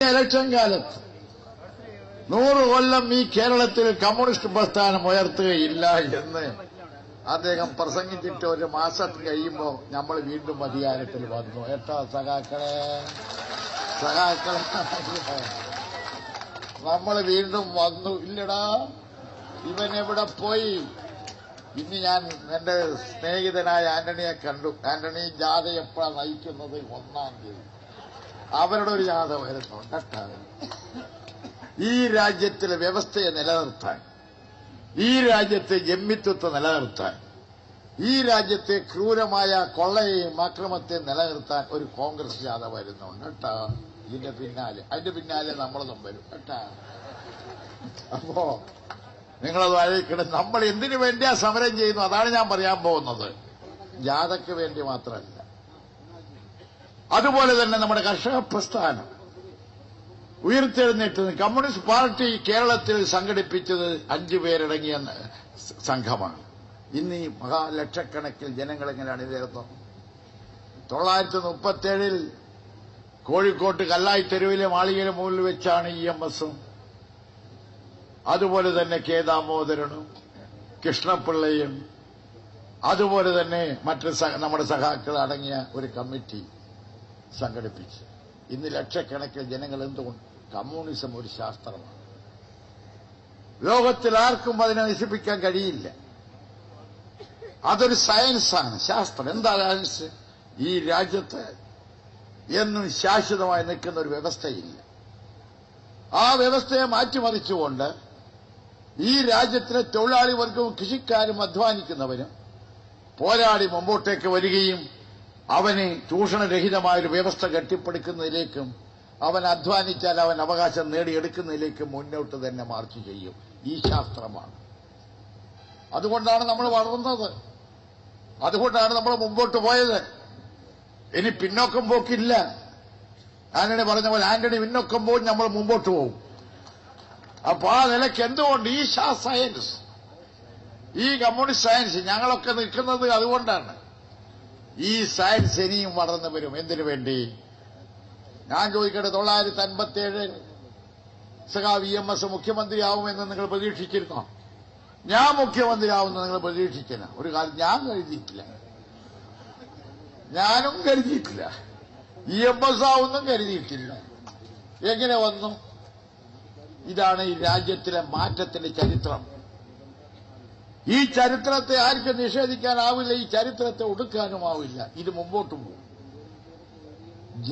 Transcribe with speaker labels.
Speaker 1: Election കാലത്ത് നൂറ് കൊല്ലം ഈ കേരളത്തിൽ കമ്മ്യൂണിസ്റ്റ് പ്രസ്ഥാനം ഉയർത്തുകയില്ല എന്ന് അദ്ദേഹം പ്രസംഗിച്ചിട്ട് ഒരു മാസം കഴിയുമ്പോ നമ്മൾ വീണ്ടും അധികാരത്തിൽ വന്നു. എട്ടോ സഖാക്കളെ? സഖാക്കളെ നമ്മൾ വീണ്ടും വന്നു. ഇല്ലടാ ഇവൻ എവിടെ പോയി? ഇന്ന് ഞാൻ എന്റെ സ്നേഹിതനായ ആന്റണിയെ കണ്ടു. ആന്റണി ജാഥ എപ്പോഴാണ് നയിക്കുന്നത്? ഒന്നാം തീയതി. അവരുടെ ഒരു ജാഥ കേട്ടോ ഈ രാജ്യത്തിലെ വ്യവസ്ഥയെ നിലനിർത്താൻ ഈ രാജ്യത്തെ ജമ്മിത്വത്തെ നിലനിർത്താൻ ഈ രാജ്യത്തെ ക്രൂരമായ കൊള്ളയെയും അക്രമത്തെയും നിലനിർത്താൻ ഒരു കോൺഗ്രസ് ജാഥ കേട്ടോ. ഇതിന്റെ പിന്നാലെ അതിന്റെ പിന്നാലെ നമ്മളതും വരും കേട്ടാ. അപ്പോ നിങ്ങളത് ആലോചിക്കണം നമ്മൾ എന്തിനു വേണ്ടിയാ സമരം ചെയ്യുന്നു? അതാണ് ഞാൻ പറയാൻ പോകുന്നത്. ജാഥയ്ക്ക് വേണ്ടി മാത്രമല്ല. അതുപോലെ തന്നെ നമ്മുടെ കർഷക പ്രസ്ഥാനം. ഉയർത്തെഴുന്നേറ്റത് കമ്മ്യൂണിസ്റ്റ് പാർട്ടി കേരളത്തിൽ സംഘടിപ്പിച്ചത് അഞ്ചു പേരടങ്ങിയ സംഘമാണ്. ഇന്ന് ഈ മഹാലക്ഷക്കണക്കിൽ ജനങ്ങൾ എങ്ങനെ അണിനിരന്നു തൊള്ളായിരത്തി മുപ്പത്തേഴിൽ കോഴിക്കോട്ട് കല്ലായി തെരുവിലെ മാളികയുടെ മുകളിൽ വെച്ചാണ് ഇ എം എസും. അതുപോലെ തന്നെ കെ ദാമോദരനും കൃഷ്ണപിള്ളയും. അതുപോലെ തന്നെ മറ്റ് നമ്മുടെ സഖാക്കൾ അടങ്ങിയ ഒരു കമ്മിറ്റി. സംഘടിപ്പിച്ച്. ഇന്ന് ലക്ഷക്കണക്കിന് ജനങ്ങൾ എന്തുകൊണ്ട്? കമ്മ്യൂണിസം ഒരു ശാസ്ത്രമാണ്. ലോകത്തിൽ ആർക്കും അതിനെ നശിപ്പിക്കാൻ കഴിയില്ല. അതൊരു സയൻസാണ് ശാസ്ത്രം. എന്താ സയൻസ്? ഈ രാജ്യത്ത് എന്നും ശാശ്വതമായി നിൽക്കുന്ന ഒരു വ്യവസ്ഥയില്ല. ആ വ്യവസ്ഥയെ മാറ്റിമറിച്ചുകൊണ്ട് ഈ രാജ്യത്തിലെ തൊഴിലാളി വർഗവും കൃഷിക്കാരും അധ്വാനിക്കുന്നവരും പോരാടി മുമ്പോട്ടേക്ക് വരികയും അവന് ചൂഷണരഹിതമായ ഒരു വ്യവസ്ഥ കെട്ടിപ്പടുക്കുന്നതിലേക്കും അവൻ അധ്വാനിച്ചാൽ അവൻ അവകാശം നേടിയെടുക്കുന്നതിലേക്കും മുന്നോട്ട് തന്നെ മാർച്ച് ചെയ്യും. ഈ ശാസ്ത്രമാണ്. അതുകൊണ്ടാണ് നമ്മൾ വളർന്നത്. അതുകൊണ്ടാണ് നമ്മൾ മുമ്പോട്ട് പോയത്. ഇനി പിന്നോക്കം പോക്കില്ല. ആന്റണി പറഞ്ഞ പോലെ ആന്റണി പിന്നോക്കം പോയി നമ്മൾ മുമ്പോട്ട് പോകും അപ്പൊ ആ നിലയ്ക്ക് എന്തുകൊണ്ട് ഈ ശാസ്ത്ര സയൻസ് ഈ കമ്മ്യൂണിസ്റ്റ് സയൻസ് ഞങ്ങളൊക്കെ നിൽക്കുന്നത് അതുകൊണ്ടാണ്. ഈ സയൻസ് ഇനിയും വളർന്നു വരും. എന്തിനു വേണ്ടി? ഞാൻ ചോദിക്കട്ടെ തൊള്ളായിരത്തി അൻപത്തിയേഴ് സഖാ വി എം എസ് മുഖ്യമന്ത്രിയാവുമെന്ന് നിങ്ങൾ പ്രതീക്ഷിച്ചിരുന്നോ? ഞാൻ മുഖ്യമന്ത്രിയാവുമെന്ന് നിങ്ങൾ പ്രതീക്ഷിച്ചില്ല. ഒരു കാലം ഞാൻ കരുതിയിട്ടില്ല. ഞാനും കരുതിയിട്ടില്ല. ഇ എം എസ് ആവുന്നും കരുതിയിട്ടില്ല. എങ്ങനെ വന്നു? ഇതാണ് ഈ രാജ്യത്തിലെ മാറ്റത്തിന്റെ ചരിത്രം. ഈ ചരിത്രത്തെ ആർക്കും നിഷേധിക്കാനാവില്ല ഈ ചരിത്രത്തെ ഒടുക്കാനുമാവില്ല. ഇത് മുമ്പോട്ട് പോകും.